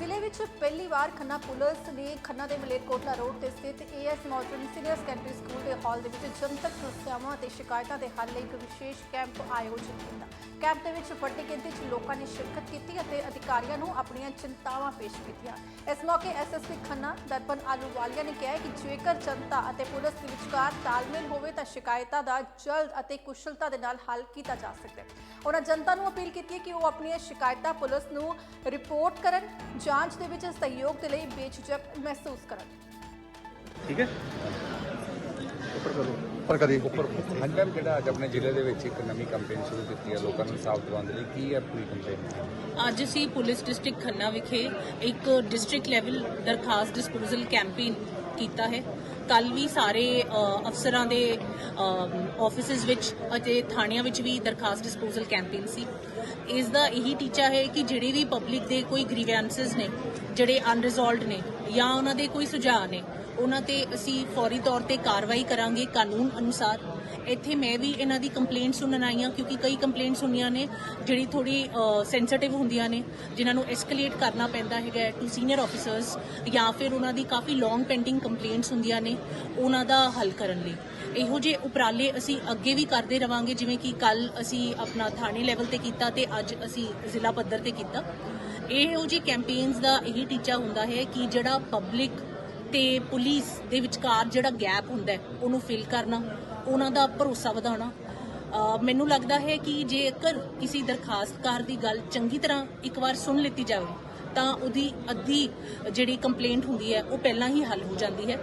ਜ਼ਿਲ੍ਹੇ ਵਿੱਚ ਪਹਿਲੀ ਵਾਰ ਖੰਨਾ ਪੁਲਿਸ ਨੇ ਖੰਨਾ ਦੇ ਮਲੇਰਕੋਟਲਾ ਰੋਡ ਤੇ ਸਥਿਤ AS modern senior secondary school ਦੇ ਹਾਲ ਦੇ ਵਿੱਚ ਜਨਤਕ ਸਮੱਸਿਆਵਾਂ ਅਤੇ ਸ਼ਿਕਾਇਤਾਂ ਦੇ ਹੱਲ ਲਈ ਇੱਕ ਵਿਸ਼ੇਸ਼ ਕੈਂਪ ਆਯੋਜਿਤ ਕੀਤਾ। ਕੈਂਪ ਦੇ ਵਿੱਚ ਵੱਡੀ ਗਿਣਤੀ 'ਚ ਲੋਕਾਂ ਨੇ ਸ਼ਿਰਕਤ ਕੀਤੀ ਅਤੇ ਅਧਿਕਾਰੀਆਂ ਨੂੰ ਆਪਣੀਆਂ ਚਿੰਤਾਵਾਂ ਪੇਸ਼ ਕੀਤੀਆਂ। ਇਸ ਮੌਕੇ ਐਸਐਸਪੀ ਖੰਨਾ, ਦਰਪਨ ਆਲੂਵਾਲੀਆ ਨੇ ਕਿਹਾ ਕਿ ਜੇਕਰ ਜਨਤਾ ਅਤੇ ਪੁਲਿਸ ਦੇ ਵਿਚਕਾਰ ਤਾਲਮੇਲ ਹੋਵੇ ਤਾਂ ਸ਼ਿਕਾਇਤਾਂ ਦਾ ਜਲਦ ਅਤੇ ਕੁਸ਼ਲਤਾ ਦੇ ਨਾਲ ਹੱਲ ਕੀਤਾ ਜਾ ਸਕਦਾ ਹੈ। ਉਹਨਾਂ ਜਨਤਾ ਨੂੰ ਅਪੀਲ ਕੀਤੀ ਹੈ ਕਿ ਉਹ ਆਪਣੀਆਂ ਸ਼ਿਕਾਇਤਾਂ ਪੁਲਿਸ ਨੂੰ ਰਿਪੋਰਟ ਕਰਨ, ਜਾਂਚ ਦੇ ਵਿੱਚ ਸਹਿਯੋਗ ਦੇ ਲਈ ਬੇਝਿਜਕ ਮਹਿਸੂਸ ਕਰਨ। ਠੀਕ ਹੈ। ਪਰ ਕਦੀ ਹਾਂਜੀ ਮੈਮ ਜਿਹੜਾ ਅੱਜ ਆਪਣੇ ਜ਼ਿਲ੍ਹੇ ਦੇ ਵਿੱਚ ਇੱਕ ਨਵੀਂ ਕੰਪੇਨ ਸ਼ੁਰੂ ਕੀਤੀ ਹੈ ਲੋਕਾਂ ਨੂੰ ਇਨਸਾਫ ਦਿਵਾਉਣ ਦੇ ਲਈ ਕੀ ਹੈ ਪੂਰੀ ਕੰਪੇਨ ਅੱਜ ਅਸੀਂ ਪੁਲਿਸ ਡਿਸਟ੍ਰਿਕਟ ਖੰਨਾ ਵਿਖੇ ਇੱਕ ਡਿਸਟ੍ਰਿਕਟ ਲੈਵਲ ਦਰਖਾਸਤ ਡਿਸਪੋਜ਼ਲ ਕੈਂਪੇਨ ਕੀਤਾ ਹੈ। ਕੱਲ ਵੀ ਸਾਰੇ ਅਫਸਰਾਂ ਦੇ ਆਫਿਸਿਸ ਵਿੱਚ ਅਤੇ ਥਾਣਿਆਂ ਵਿੱਚ ਵੀ ਦਰਖਾਸਤ ਡਿਸਪੋਜ਼ਲ ਕੈਂਪੇਨ ਸੀ। ਇਸ ਦਾ ਇਹੀ ਟੀਚਾ ਹੈ ਕਿ ਜਿਹੜੇ ਵੀ ਪਬਲਿਕ ਦੇ ਕੋਈ ਗ੍ਰੀਵੈਂਸਸ ਨੇ, ਜਿਹੜੇ ਅਨਰਿਜ਼ੋਲਵਡ ਨੇ ਜਾਂ ਉਹਨਾਂ ਦੇ ਕੋਈ ਸੁਝਾਅ ਨੇ, ਉਹਨਾਂ ਤੇ ਅਸੀਂ ਫੌਰੀ ਤੌਰ ਤੇ ਕਾਰਵਾਈ ਕਰਾਂਗੇ ਕਾਨੂੰਨ ਅਨੁਸਾਰ। ਇੱਥੇ ਮੈਂ ਵੀ ਇਹਨਾਂ ਦੀ ਕੰਪਲੇਂਟ ਸੁਣਨ ਆਈ ਹਾਂ, ਕਿਉਂਕਿ ਕਈ ਕੰਪਲੇਂਟਸ ਹੁੰਦੀਆਂ ਨੇ ਜਿਹੜੀ ਥੋੜੀ ਸੈਂਸਿਟਿਵ ਹੁੰਦੀਆਂ ਨੇ, ਜਿਨ੍ਹਾਂ ਨੂੰ ਐਸਕੇਲੇਟ ਕਰਨਾ ਪੈਂਦਾ ਹੈਗਾ ਟੂ ਸੀਨੀਅਰ ਆਫੀਸਰਸ ਜਾਂ ਫਿਰ ਉਹਨਾਂ ਦੀ ਕਾਫੀ ਲੌਂਗ ਪੈਂਡਿੰਗ ਕੰਪਲੇਂਟਸ ਹੁੰਦੀਆਂ ਨੇ, ਉਹਨਾਂ ਦਾ ਹੱਲ ਕਰਨ ਲਈ। ਇਹੋ ਜਿਹੇ ਉਪਰਾਲੇ ਅਸੀਂ ਅੱਗੇ ਵੀ ਕਰਦੇ ਰਵਾਂਗੇ, ਜਿਵੇਂ ਕਿ ਕੱਲ ਅਸੀਂ ਆਪਣਾ ਥਾਣੇ ਲੈਵਲ ਤੇ ਕੀਤਾ ਤੇ ਅੱਜ ਅਸੀਂ ਜ਼ਿਲ੍ਹਾ ਪੱਧਰ ਤੇ ਕੀਤਾ। ਇਹੋ ਜਿਹੇ ਕੈਂਪੇਨਸ ਦਾ ਇਹੀ ਟੀਚਾ ਹੁੰਦਾ ਹੈ ਕਿ ਜਿਹੜਾ ਪਬਲਿਕ ਤੇ ਪੁਲਿਸ ਦੇ ਵਿਚਕਾਰ ਜਿਹੜਾ ਗੈਪ ਹੁੰਦਾ ਉਹਨੂੰ ਫਿਲ ਕਰਨਾ ਉਹਨਾਂ ਦਾ ਭਰੋਸਾ ਵਧਾਉਣਾ। ਮੈਨੂੰ ਲੱਗਦਾ ਹੈ ਕਿ ਜੇਕਰ ਕਿਸੇ ਦਰਖਾਸਤਕਾਰ ਦੀ ਗੱਲ ਚੰਗੀ ਤਰ੍ਹਾਂ ਇੱਕ ਵਾਰ ਸੁਣ ਲਿੱਤੀ ਜਾਵੇ, ਤਾਂ ਉਹਦੀ ਅੱਧੀ ਜਿਹੜੀ ਕੰਪਲੇਂਟ ਹੁੰਦੀ ਹੈ, ਉਹ ਪਹਿਲਾਂ ਹੀ ਹੱਲ ਹੋ ਜਾਂਦੀ ਹੈ।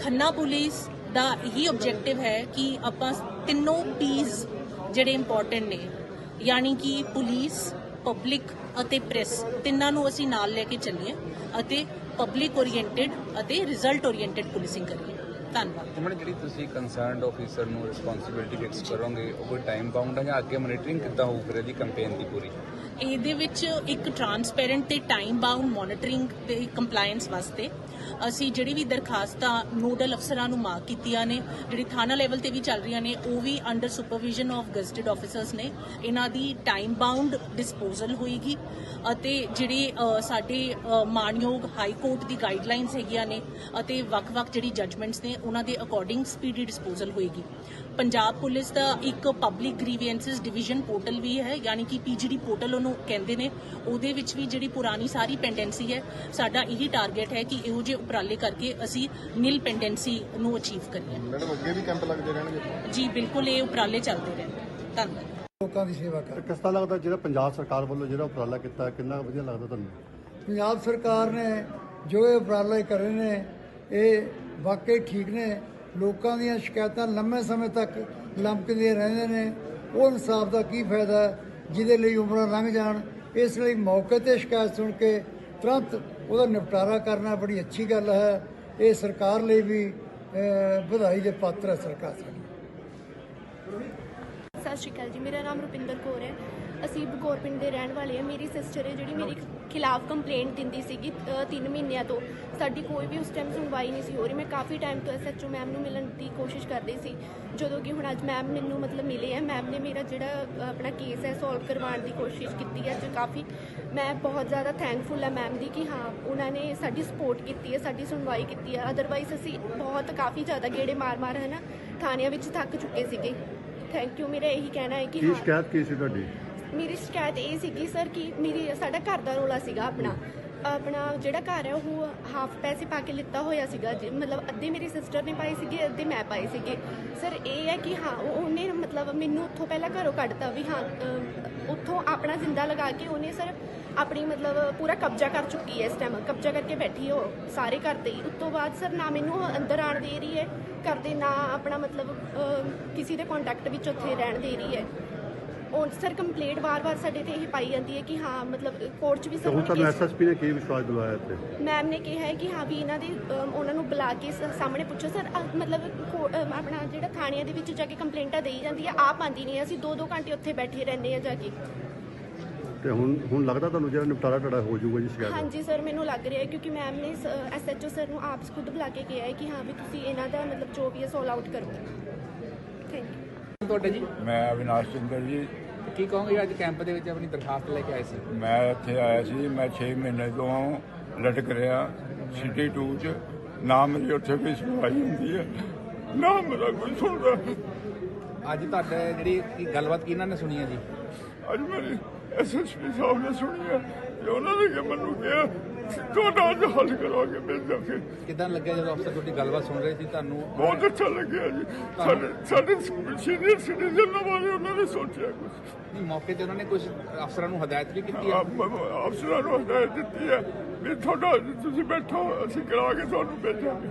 ਖੰਨਾ ਪੁਲਿਸ ਦਾ ਇਹੀ ਆਬਜੈਕਟਿਵ ਹੈ ਕਿ ਆਪਾਂ ਤਿੰਨੋਂ ਪੀਸ ਜਿਹੜੇ ਇੰਪੋਰਟੈਂਟ ਨੇ, ਯਾਨੀ ਕਿ ਪੁਲਿਸ ਪਬਲਿਕ ਅਤੇ ਪ੍ਰੈਸ ਤਿੰਨਾਂ ਨੂੰ ਅਸੀਂ ਨਾਲ ਲੈ ਕੇ ਚੱਲੀਏ ਅਤੇ ਪਬਲਿਕ ਓਰੀਐਂਟਡ ਅਤੇ ਰਿਜ਼ਲਟ ਓਰੀਐਂਟਡ ਪੁਲਿਸਿੰਗ ਕਰੀਏ। ਧੰਨਵਾਦ। ਮੈਡਮ, ਜਿਹੜੀ ਤੁਸੀਂ ਕੰਸਰਨਡ ਆਫੀਸਰ ਨੂੰ ਰਿਸਪੌਂਸਿਬਿਲਟੀ ਫਿਕਸ ਕਰੋਗੇ, ਉਹ ਕੋਈ ਟਾਈਮ ਬਾਉਂਡ ਹੈ ਜਾਂ ਅੱਗੇ ਮੋਨੀਟਰਿੰਗ ਕਿੱਦਾਂ ਹੋਊ ਫਿਰ ਇਹਦੀ ਕੰਪੇਨ ਦੀ ਪੂਰੀ? ਇਹਦੇ ਵਿੱਚ ਇੱਕ ਟਰਾਂਸਪੇਰੈਂਟ ਤੇ ਟਾਈਮ ਬਾਉਂਡ ਮੋਨਿਟਰਿੰਗ ਤੇ ਕੰਪਲਾਈਂਸ ਵਾਸਤੇ ਅਸੀਂ ਜਿਹੜੀ ਵੀ ਦਰਖਾਸਤਾਂ ਨੋਡਲ ਅਫਸਰਾਂ ਨੂੰ ਮਾਰਕ ਕੀਤੀਆਂ ਨੇ ਜਿਹੜੀ ਥਾਣਾ ਲੈਵਲ ਤੇ ਵੀ ਚੱਲ ਰਹੀਆਂ ਨੇ ਉਹ ਵੀ under supervision of gazetted officers ਨੇ। ਇਹਨਾਂ ਦੀ ਟਾਈਮ ਬਾਉਂਡ ਡਿਸਪੋਜ਼ਲ ਹੋਏਗੀ ਅਤੇ ਜਿਹੜੇ ਸਾਡੇ ਅ, ਮਾਣਯੋਗ ਹਾਈ ਕੋਰਟ ਦੀ ਗਾਈਡਲਾਈਨਸ ਹੈਗੀਆਂ ਨੇ ਅਤੇ ਵੱਖ-ਵੱਖ ਜਿਹੜੀ ਜਜਮੈਂਟਸ ਨੇ ਉਹਨਾਂ ਦੇ ਅਕੋਰਡਿੰਗ ਸਪੀਡੀ ਡਿਸਪੋਜ਼ਲ ਹੋਏਗੀ। ਪੰਜਾਬ ਪੁਲਿਸ ਦਾ ਇੱਕ ਪਬਲਿਕ ਗ੍ਰੀਵੈਂਸਸ ਡਿਵੀਜ਼ਨ ਪੋਰਟਲ ਵੀ ਹੈ ਯਾਨੀ ਕਿ ਪੀਜੀਡੀ ਪੋਰਟਲ ਉਹਨੂੰ ਕਹਿੰਦੇ ਨੇ ਉਹਦੇ ਵਿੱਚ ਵੀ ਜਿਹੜੀ ਪੁਰਾਣੀ ਸਾਰੀ ਪੈਂਡੈਂਸੀ ਹੈ ਸਾਡਾ ਇਹੀ ਟਾਰਗੇਟ ਹੈ ਕਿ ਇਹੋ ਜਿਹੇ ਉਪਰਾਲੇ ਕਰਕੇ ਅਸੀਂ ਨਿਲ ਪੈਂਡੈਂਸੀ ਨੂੰ ਅਚੀਵ ਕਰੀਏ। ਮੈਡਮ ਅੱਗੇ ਵੀ ਕੈਂਪ ਲੱਗਦੇ ਰਹਿਣਗੇ? ਜੀ ਬਿਲਕੁਲ ਇਹ ਉਪਰਾਲੇ ਚੱਲਦੇ ਰਹਿਣ ਧੰਨਵਾਦ। ਲੋਕਾਂ ਦੀ ਸੇਵਾ ਕਰ। ਕਿਸ ਤਰ੍ਹਾਂ ਲੱਗਦਾ ਜਿਹੜਾ ਪੰਜਾਬ ਸਰਕਾਰ ਵੱਲੋਂ ਜਿਹੜਾ ਉਪਰਾਲਾ ਕੀਤਾ ਕਿੰਨਾ ਵਧੀਆ ਲੱਗਦਾ ਤੁਹਾਨੂੰ? ਪੰਜਾਬ ਸਰਕਾਰ ਨੇ ਜੋ ਇਹ ਉਪਰਾਲੇ ਕਰੇ ਨੇ ਇਹ ਵਾਕਈ ਠੀਕ ਨੇ। ਲੋਕਾਂ ਦੀਆਂ ਸ਼ਿਕਾਇਤਾਂ ਲੰਮੇ ਸਮੇਂ ਤੱਕ ਲੰਮਕਦੀਆਂ ਰਹਿੰਦੇ ਨੇ। ਉਹ ਇਨਸਾਫ ਦਾ ਕੀ ਫਾਇਦਾ ਜਿਹਦੇ ਲਈ ਉਮਰਾਂ ਲੰਘ ਜਾਣ। ਇਸ ਲਈ ਮੌਕੇ ਤੇ ਸ਼ਿਕਾਇਤ ਸੁਣ ਕੇ ਤੁਰੰਤ ਉਹਦਾ ਨਿਪਟਾਰਾ ਕਰਨਾ ਬੜੀ ਅੱਛੀ ਗੱਲ ਹੈ। ਇਹ ਸਰਕਾਰ ਲਈ ਵੀ ਵਧਾਈ ਦੇ ਪਾਤਰ ਹੈ ਸਰਕਾਰ ਸਾਡੀ। ਸਤਿ ਸ਼੍ਰੀ ਅਕਾਲ ਜੀ। ਮੇਰਾ ਨਾਮ ਰੁਪਿੰਦਰ ਕੌਰ ਹੈ। ਅਸੀਂ ਬਗੌਰ ਪਿੰਡ ਦੇ ਰਹਿਣ ਵਾਲੇ ਹਾਂ। ਮੇਰੀ ਸਿਸਟਰ ਹੈ, ਜਿਹੜੀ ਮੇਰੀ ਖਿਲਾਫ ਕੰਪਲੇਂਟ ਦਿੰਦੀ ਸੀਗੀ 3 ਮਹੀਨਿਆਂ ਤੋਂ। ਸਾਡੀ ਕੋਈ ਵੀ ਉਸ ਟਾਈਮ ਸੁਣਵਾਈ ਨਹੀਂ ਸੀ ਹੋ ਰਹੀ। ਮੈਂ ਕਾਫੀ ਟਾਈਮ ਤੋਂ ਐਸਐਚਓ ਮੈਮ ਨੂੰ ਮਿਲਣ ਦੀ ਕੋਸ਼ਿਸ਼ ਕਰਦੀ ਸੀ ਜਦੋਂ ਕਿ ਹੁਣ ਅੱਜ ਮੈਮ ਮੈਨੂੰ ਮਤਲਬ ਮਿਲੇ ਹੈ ਮੈਮ ਨੇ ਮੇਰਾ ਜਿਹੜਾ ਆਪਣਾ ਕੇਸ ਹੈ ਸੋਲਵ ਕਰਵਾਉਣ ਦੀ ਕੋਸ਼ਿਸ਼ ਕੀਤੀ ਹੈ। ਜੋ ਕਾਫੀ ਮੈਂ ਬਹੁਤ ਜ਼ਿਆਦਾ ਥੈਂਕਫੁਲ ਹੈ ਮੈਮ ਦੀ ਕਿ ਹਾਂ ਉਹਨਾਂ ਨੇ ਸਾਡੀ ਸਪੋਰਟ ਕੀਤੀ ਹੈ ਸਾਡੀ ਸੁਣਵਾਈ ਕੀਤੀ ਹੈ। ਅਦਰਵਾਈਜ਼ ਅਸੀਂ ਬਹੁਤ ਕਾਫੀ ਜ਼ਿਆਦਾ ਗੇੜੇ ਮਾਰ-ਮਾਰ ਹੈ ਨਾ ਥਾਣਿਆਂ ਵਿੱਚ ਥੱਕ ਚੁੱਕੇ ਸੀਗੇ। ਥੈਂਕ ਯੂ ਮੇਰਾ ਇਹੀ ਕਹਿਣਾ ਹੈ ਕਿ ਕੀ ਸ਼ਿਕਾਇਤ ਕੀ ਸੀ ਤੁਹਾਡੀ? ਮੇਰੀ ਸ਼ਿਕਾਇਤ ਇਹ ਸੀਗੀ ਸਰ ਕਿ ਮੇਰੀ ਸਾਡਾ ਘਰ ਦਾ ਰੋਲਾ ਸੀਗਾ ਆਪਣਾ। ਆਪਣਾ ਜਿਹੜਾ ਘਰ ਹੈ ਉਹ ਹਾਫ ਪੈਸੇ ਪਾ ਕੇ ਲਿੱਤਾ ਹੋਇਆ ਸੀਗਾ ਜੀ, ਮਤਲਬ ਅੱਧੇ ਮੇਰੀ ਸਿਸਟਰ ਨੇ ਪਾਏ ਸੀਗੇ ਅੱਧੇ ਮੈਂ ਪਾਏ ਸੀਗੇ। ਸਰ ਇਹ ਹੈ ਕਿ ਹਾਂ ਉਹਨੇ ਮਤਲਬ ਮੈਨੂੰ ਉੱਥੋਂ ਪਹਿਲਾਂ ਘਰੋਂ ਕੱਢਤਾ ਵੀ ਹਾਂ ਉੱਥੋਂ ਆਪਣਾ ਜ਼ਿੰਦਾ ਲਗਾ ਕੇ ਉਹਨੇ ਸਰ ਆਪਣੀ ਮਤਲਬ ਪੂਰਾ ਕਬਜ਼ਾ ਕਰ ਚੁੱਕੀ ਹੈ ਇਸ ਟਾਈਮ ਕਬਜ਼ਾ ਕਰਕੇ ਬੈਠੀ ਹੈ ਉਹ ਸਾਰੇ ਘਰ ਤੇ ਉਸ ਤੋਂ ਬਾਅਦ ਸਰ ਨਾ ਮੈਨੂੰ ਅੰਦਰ ਆਣ ਦੇ ਰਹੀ ਹੈ ਕਰਦੇ ਨਾ ਆਪਣਾ ਮਤਲਬ ਕਿਸੇ ਦੇ ਕੰਟੈਕਟ ਵਿੱਚ ਉੱਥੇ ਰਹਿਣ ਦੇ ਰਹੀ ਹੈ। ਸਰ ਕੰਪਲੇਂਟ ਵਾਰ-ਵਾਰ ਸਾਡੇ ਤੇ ਇਹ ਪਾਈ ਜਾਂਦੀ ਹੈ ਕਿ ਹਾਂ ਮਤਲਬ ਕੋਰਟ 'ਚ ਵੀ ਤੇ ਸਰ ਹੁਣ ਤੁਹਾਨੂੰ ਐਸਐਸਪੀ ਨੇ ਕੀ ਵਿਸ਼ਵਾਸ ਦਿਵਾਇਆ ਇੱਥੇ? ਮੈਮ ਨੇ ਕਿਹਾ ਹੈ ਕਿ ਹਾਂ ਵੀ ਇਹਨਾਂ ਦੇ ਅਮ, ਉਹਨਾਂ ਨੂੰ ਬੁਲਾ ਕੇ ਸ- ਸਾਹਮਣੇ ਪੁੱਛੋ। ਸਰ ਮਤਲਬ ਕੋ- ਅਮ, ਆਪਣਾ ਜਿਹੜਾ ਥਾਣਿਆਂ ਦੇ ਵਿੱਚ ਜਾ ਕੇ ਕੰਪਲੇਂਟਾਂ ਦੇਈ ਜਾਂਦੀ ਹੈ ਆਪ ਆਂਦੀ ਨਹੀਂ ਹੈ। ਅਸੀਂ 2-2 ਘੰਟੇ ਉੱਥੇ ਬੈਠੇ ਰਹਿੰਦੇ ਆ ਜਾ ਕੇ। ਤੇ ਹੁਣ ਹੁਣ ਲੱਗਦਾ ਤੁਹਾਨੂੰ ਜਿਹੜਾ ਨਿਪਟਾਰਾ ਤੁਹਾਡਾ ਹੋ ਜਾਊਗਾ ਜੀ ਸ਼ਿਕਾਇਤ? ਦਾ? ਹਾਂਜੀ ਸਰ ਮੈਨੂੰ ਲੱਗ ਰਿਹਾ ਹੈ ਕਿਉਂਕਿ ਮੈਮ ਨੇ ਐਸਐਚਓ ਸਰ ਨੂੰ ਆਪ ਖੁਦ ਬੁਲਾ ਕੇ ਕਿਹਾ ਹੈ ਕਿ ਹਾਂ ਵੀ ਤੁਸੀਂ ਇਹਨਾਂ ਦਾ ਮਤਲਬ ਜੋ ਵੀ ਹੈ ਸੋਲ ਆਊਟ ਕਰੋ। ਥੈਂਕ ਯੂ ਤੁਹਾਡੇ ਜੀ? ਮੈਂ ਅਵਿਨਾਸ਼ ਚੰਦਰ ਜੀ। ਕੀ ਕਹੋਗੇ ਅੱਜ ਕੈਂਪ ਦੇ ਵਿੱਚ ਆਪਣੀ ਦਰਖਾਸਤ ਲੈ ਕੇ ਆਏ ਸੀ? ਮੈਂ ਇੱਥੇ ਆਇਆ ਸੀ ਮੈਂ 6 ਮਹੀਨੇ ਤੋਂ ਲਟਕ ਰਿਹਾ ਸਿਟੀ 2 ਚ। ਨਾ ਮੇਰੀ ਉੱਥੇ ਕੋਈ ਸੁਣਵਾਈ ਹੁੰਦੀ ਹੈ। ਨਾ ਮੇਰਾ ਕੋਈ ਸੁਣਦਾ ਅੱਜ ਤੁਹਾਡੇ ਜਿਹੜੀ ਕੀ ਗੱਲਬਾਤ ਕਿਹਨਾਂ ਨੇ ਸੁਣੀ ਹੈ ਜੀ? ਅੱਜ ਮੇਰੀ ਐਸਐਸਪੀ ਸਾਹਿਬ ਨੇ ਸੁਣੀ ਹੈ ਤੇ ਉਹਨਾਂ ਨੇ ਕਿ ਮੈਨੂੰ ਕਿਹਾ ਤੁਹਾਡਾ ਅੱਜ ਹੱਲ ਕਰਵਾਗੇ ਮੈਂ ਜਾ ਕੇ। ਕਿਦਾਂ ਲੱਗਿਆ ਜਦੋਂ ਅਫਸਰ ਤੁਹਾਡੀ ਗੱਲਬਾਤ ਸੁਣ ਰਹੇ ਸੀ? ਤੁਹਾਨੂੰ ਬਹੁਤ ਅੱਛਾ ਲੱਗਿਆ ਜੀ। ਸਾਡੇ ਸਾਡੇ ਸੀਨੀਅਰ ਸਿਟੀਜ਼ਨ ਬਾਰੇ ਉਹਨਾਂ ਨੇ ਸੋਚਿਆ ਕੁਝ ਨਹੀਂ ਮੌਕੇ ਤੇ ਉਹਨਾਂ ਨੇ ਕੁਝ ਅਫਸਰਾਂ ਨੂੰ ਹਦਾਇਤ ਵੀ ਕੀਤੀ ਹੈ? ਅਫਸਰਾਂ ਨੂੰ ਹਦਾਇਤ ਦਿੱਤੀ ਹੈ। ਵੀ ਤੁਹਾਡਾ ਤੁਸੀਂ ਬੈਠੋ ਅਸੀਂ ਕਰਾ ਕੇ ਤੁਹਾਨੂੰ ਭੇਜਾਂਗੇ।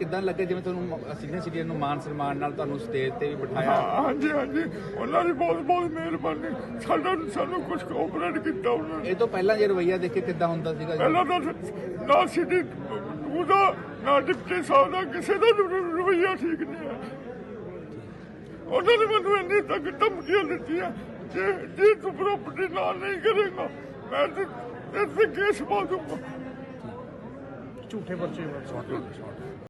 ਕਿਦਾਂ ਲੱਗਿਆ ਜਿਵੇਂ ਤੁਹਾਨੂੰ ਸੀਨੀਅਰ ਸਿਟੀਜ਼ਨ ਨੂੰ ਮਾਨ ਸਨਮਾਨ ਨਾਲ ਤੁਹਾਨੂੰ ਸਟੇਜ ਤੇ ਵੀ ਬਿਠਾਇਆ? ਹਾਂਜੀ ਹਾਂਜੀ। ਉਹਨਾਂ ਦੀ ਬਹੁਤ ਬਹੁਤ ਮਿਹਰਬਾਨੀ। ਸਾਡਾ ਸਾਨੂੰ ਕੁਝ ਕੋਆਪਰੇਟ ਕੀਤਾ ਉਹਨਾਂ ਨੇ। ਇਹ ਤੋਂ ਪਹਿਲਾਂ ਜੇ ਰਵਈਆ ਦੇਖੇ ਕਿੱਦਾਂ ਹੁੰਦਾ ਸੀਗਾ ਜੀ? ਪਹਿਲਾਂ ਤਾਂ ਨਾ ਸਿਟੀ ਉਹਦਾ ਨਾ ਡਿਪਟੀ ਸਾਹਿਬ ਦਾ ਕਿਸੇ ਦਾ ਰ- ਰਵੱਈਆ ਠੀਕ ਨਹੀਂ ਹੈ। ਉਹਨਾਂ ਨੇ ਮੈਨੂੰ ਇੰਨੀ ਤੱਕ ਧਮਕੀਆਂ ਦਿੱਤੀਆਂ ਜੇ ਜੇ ਤੂੰ ਪ੍ਰਾਪਰਟੀ ਨਾਲ ਨਹੀਂ ਕਰੇਗਾ ਮੈਂ ਤੇ ਤੇ ਕੇਸ ਪਾ ਦੂੰਗਾ। ਝੂਠੇ ਪਰਚੇ